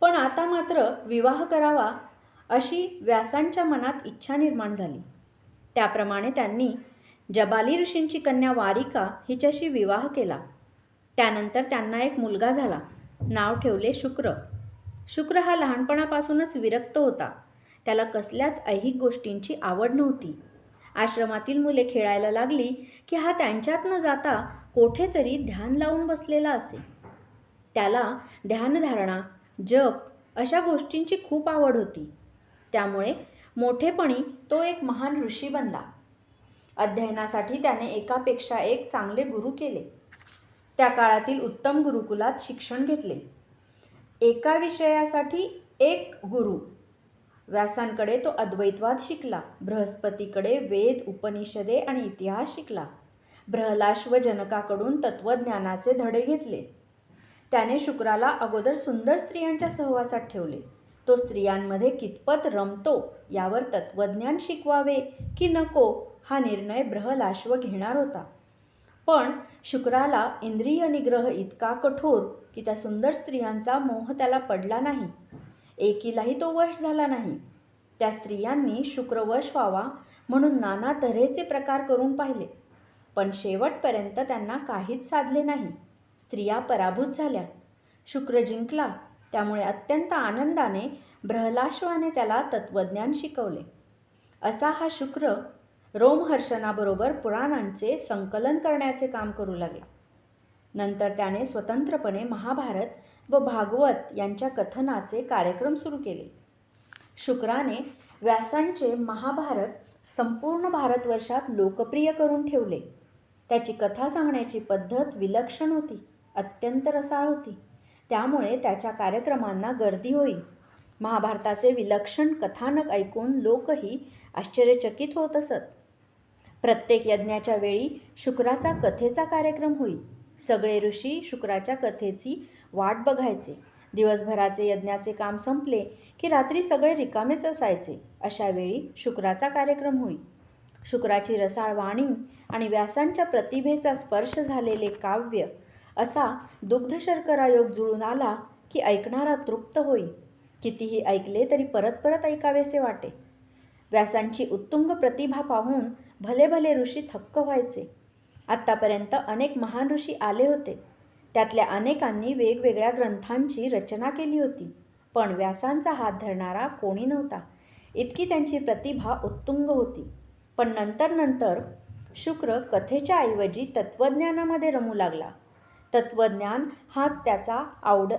पण आता मात्र विवाह करावा अशी व्यासांच्या मनात इच्छा निर्माण झाली. त्याप्रमाणे त्यांनी जबाली ऋषींची कन्या वारिका हिच्याशी विवाह केला. त्यानंतर त्यांना एक मुलगा झाला. नाव ठेवले शुक्र. शुक्र हा लहानपणापासूनच विरक्त होता. त्याला कसल्याच ऐहिक गोष्टींची आवड नव्हती. आश्रमातील मुले खेळायला लागली की हा त्यांच्यात न जाता कोठेतरी ध्यान लावून बसलेला असे. त्याला ध्यानधारणा जप अशा गोष्टींची खूप आवड होती. त्यामुळे मोठेपणी तो एक महान ऋषी बनला. अध्ययनासाठी त्याने एकापेक्षा एक चांगले गुरु केले. त्या काळातील उत्तम गुरुकुलात शिक्षण घेतले. एका विषयासाठी एक गुरु. व्यासांकडे तो अद्वैतवाद शिकला. बृहस्पतीकडे वेद उपनिषदे आणि इतिहास शिकला. ब्रहलाश्व जनकाकडून तत्त्वज्ञानाचे धडे घेतले. त्याने शुक्राला अगोदर सुंदर स्त्रियांच्या सहवासात ठेवले. तो स्त्रियांमध्ये कितपत रमतो यावर तत्त्वज्ञान शिकवावे की नको हा निर्णय ब्रहलाश्व घेणार होता. पण शुक्राला इंद्रिय निग्रह इतका कठोर की त्या सुंदर स्त्रियांचा मोह त्याला पडला नाही. एकीलाही तो वश झाला नाही. त्या स्त्रियांनी शुक्रवश व्हावा म्हणून नाना तऱ्हेचे प्रकार करून पाहिले. पण शेवटपर्यंत त्यांना काहीच साधले नाही. स्त्रिया पराभूत झाल्या. शुक्र जिंकला त्यामुळे अत्यंत आनंदाने ब्रहलाश्वाने त्याला तत्त्वज्ञान शिकवले. असा हा शुक्र रोमहर्षणाबरोबर पुराणांचे संकलन करण्याचे काम करू लागला. नंतर त्याने स्वतंत्रपणे महाभारत व भागवत यांच्या कथनाचे कार्यक्रम सुरू केले. शुक्राने व्यासांचे महाभारत संपूर्ण भारतवर्षात लोकप्रिय करून ठेवले. त्याची कथा सांगण्याची पद्धत विलक्षण होती अत्यंत रसाळ होती. त्यामुळे त्याच्या कार्यक्रमांना गर्दी होई. महाभारताचे विलक्षण कथानक ऐकून लोकही आश्चर्यचकित होत असत. प्रत्येक यज्ञाच्या वेळी शुक्राचा कथेचा कार्यक्रम होई. सगळे ऋषी शुक्राच्या कथेची वाट बघायचे. दिवसभराचे यज्ञाचे काम संपले की रात्री सगळे रिकामेच असायचे. अशा वेळी शुक्राचा कार्यक्रम होई. शुक्राची रसाळ वाणी आणि व्यासांच्या प्रतिभेचा स्पर्श झालेले काव्य असा दुग्धशर्करा योग जुळून आला की ऐकणारा तृप्त होई. कितीही ऐकले तरी परत परत ऐकावेसे वाटे. व्यासांची उत्तुंग प्रतिभा पाहून भले भले ऋषी थक्क व्हायचे. आत्तापर्यंत अनेक महान ऋषी आले होते. त्यातल्या अनेकांनी वेगवेगळ्या ग्रंथांची रचना केली होती. पण व्यासांचा हात धरणारा कोणी नव्हता. इतकी त्यांची प्रतिभा उत्तुंग होती. पण नंतर नंतर शुक्र कथेच्या ऐवजी तत्त्वज्ञानामध्ये रमू लागला. तत्त्वज्ञान हाच त्याचा आवड